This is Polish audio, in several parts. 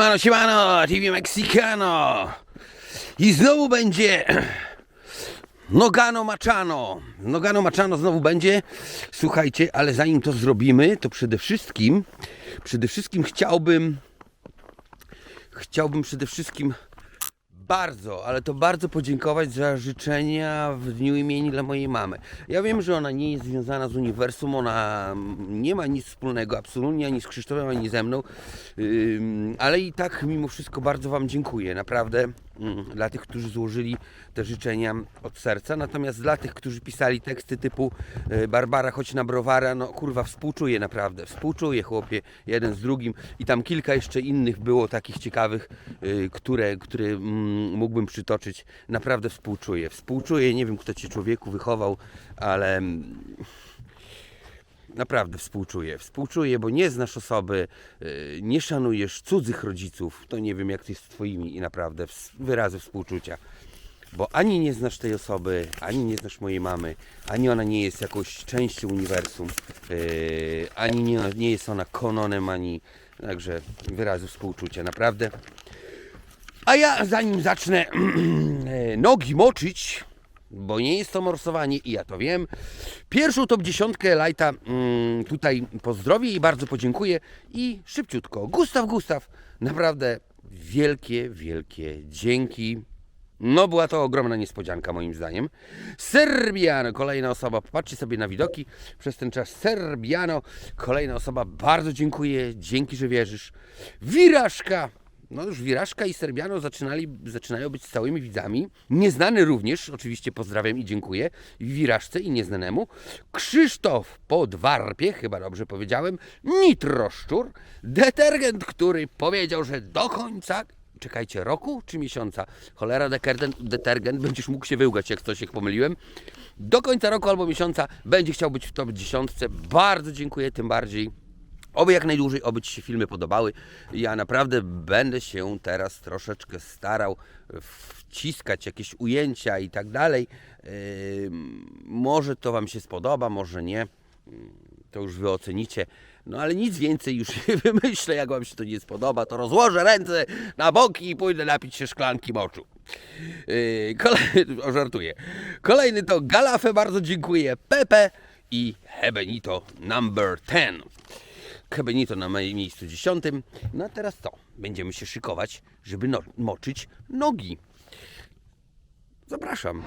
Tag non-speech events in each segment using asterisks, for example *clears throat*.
Siemano, siemano, TV Mexicano. I znowu będzie *clears throat* Nogano Machano. Nogano Machano znowu będzie. Słuchajcie, ale zanim to zrobimy, to przede wszystkim, przede wszystkim chciałbym, chciałbym przede wszystkim bardzo, ale to bardzo podziękować za życzenia w dniu imieni dla mojej mamy. Ja wiem, że ona nie jest związana z uniwersum, ona nie ma nic wspólnego absolutnie ani z Krzysztofem, ani ze mną, ale i tak mimo wszystko bardzo Wam dziękuję, naprawdę, mm, dla tych, którzy złożyli te życzenia od serca, natomiast dla tych, którzy pisali teksty typu y, Barbara, chodź na browara, no kurwa, współczuję naprawdę, współczuję chłopie, jeden z drugim. I tam kilka jeszcze innych było takich ciekawych, y, które, które mm, mógłbym przytoczyć, naprawdę współczuję, współczuję, nie wiem kto Cię człowieku wychował, ale mm, naprawdę współczuję. Współczuję, bo nie znasz osoby, yy, nie szanujesz cudzych rodziców. To nie wiem, jak to jest z Twoimi i naprawdę wyrazy współczucia. Bo ani nie znasz tej osoby, ani nie znasz mojej mamy, ani ona nie jest jakąś częścią uniwersum, yy, ani nie, nie jest ona kononem, ani. Także wyrazy współczucia, naprawdę. A ja zanim zacznę e, *clears throat* nogi moczyć, bo nie jest to morsowanie i ja to wiem, pierwszą top dziesiątkę Lajta mm, tutaj pozdrowię i bardzo podziękuję i szybciutko, Gustaw, Gustaw, naprawdę wielkie, wielkie dzięki. No była to ogromna niespodzianka moim zdaniem. Serbiano, kolejna osoba, popatrzcie sobie na widoki przez ten czas. Serbiano, kolejna osoba, bardzo dziękuję, dzięki, że wierzysz. Wirażka, no już Wirażka i Serbiano zaczynali, zaczynają być stałymi widzami. Nieznany również, oczywiście pozdrawiam i dziękuję Wirażce i nieznanemu. Krzysztof Podwarpie, chyba dobrze powiedziałem. Nitroszczur, detergent, który powiedział, że do końca czekajcie, roku czy miesiąca? Cholera, detergent, detergent, będziesz mógł się wyłgać, jak coś jak pomyliłem. Do końca roku albo miesiąca będzie chciał być w top 10. Bardzo dziękuję, tym bardziej. Oby jak najdłużej, oby Ci się filmy podobały. Ja naprawdę będę się teraz troszeczkę starał wciskać jakieś ujęcia i tak dalej. Yy, może to Wam się spodoba, może nie. To już Wy ocenicie. No ale nic więcej już *laughs* nie wymyślę, jak Wam się to nie spodoba, to rozłożę ręce na boki i pójdę napić się szklanki moczu. Yy, kolejny, *laughs* żartuję. Kolejny to Galafę, bardzo dziękuję. Pepe i Hebenito number 10. Hebenito na miejscu dziesiątym. No a teraz co? Będziemy się szykować, żeby no, moczyć nogi. Zapraszam.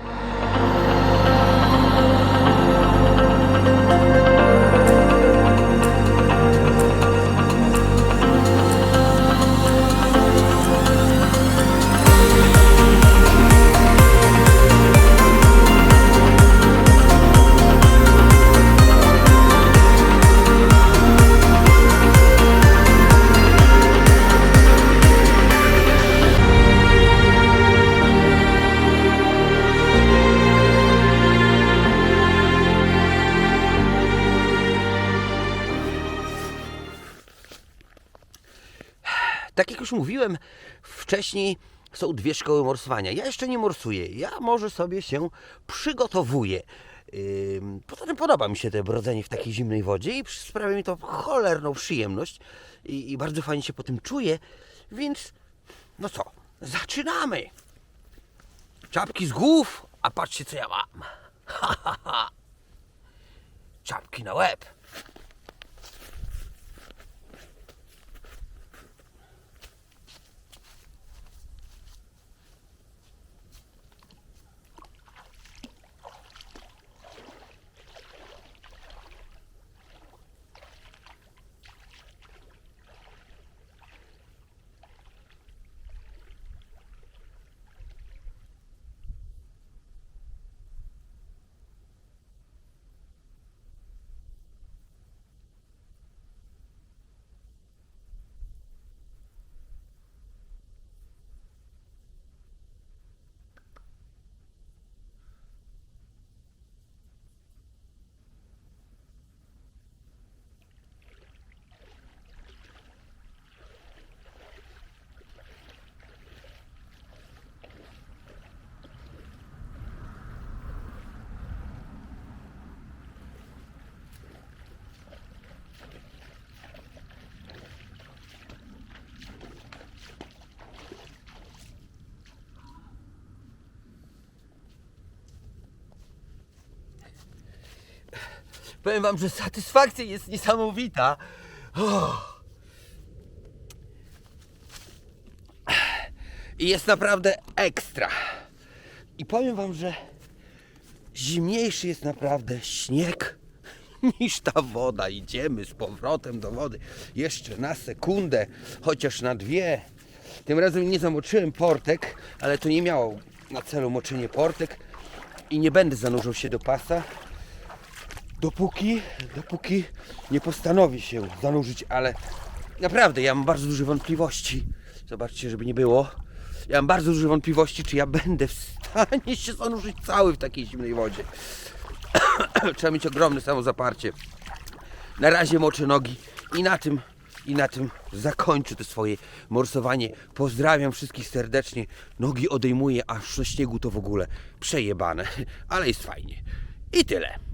Mówiłem wcześniej, są dwie szkoły morsowania. Ja jeszcze nie morsuję, ja może sobie się przygotowuję. Poza tym podoba mi się to brodzenie w takiej zimnej wodzie i sprawia mi to cholerną przyjemność i, i bardzo fajnie się po tym czuję, więc no co, zaczynamy! Czapki z głów, a patrzcie co ja mam. *laughs* Ha, ha, ha. Czapki na łeb. Powiem wam, że satysfakcja jest niesamowita. Oh. I jest naprawdę ekstra. I powiem wam, że zimniejszy jest naprawdę śnieg *laughs* niż ta woda. Idziemy z powrotem do wody. Jeszcze na sekundę, chociaż na dwie. Tym razem nie zamoczyłem portek, ale to nie miało na celu moczenie portek i nie będę zanurzał się do pasa. Dopóki, dopóki nie postanowi się zanurzyć, ale naprawdę ja mam bardzo duże wątpliwości. Zobaczcie, żeby nie było. Ja mam bardzo duże wątpliwości, czy ja będę w stanie się zanurzyć cały w takiej zimnej wodzie. *coughs* Trzeba mieć ogromne samozaparcie. Na razie moczę nogi i na tym, i na tym zakończę to swoje morsowanie. Pozdrawiam wszystkich serdecznie. Nogi odejmuję, aż na śniegu to w ogóle przejebane, ale jest fajnie. I tyle.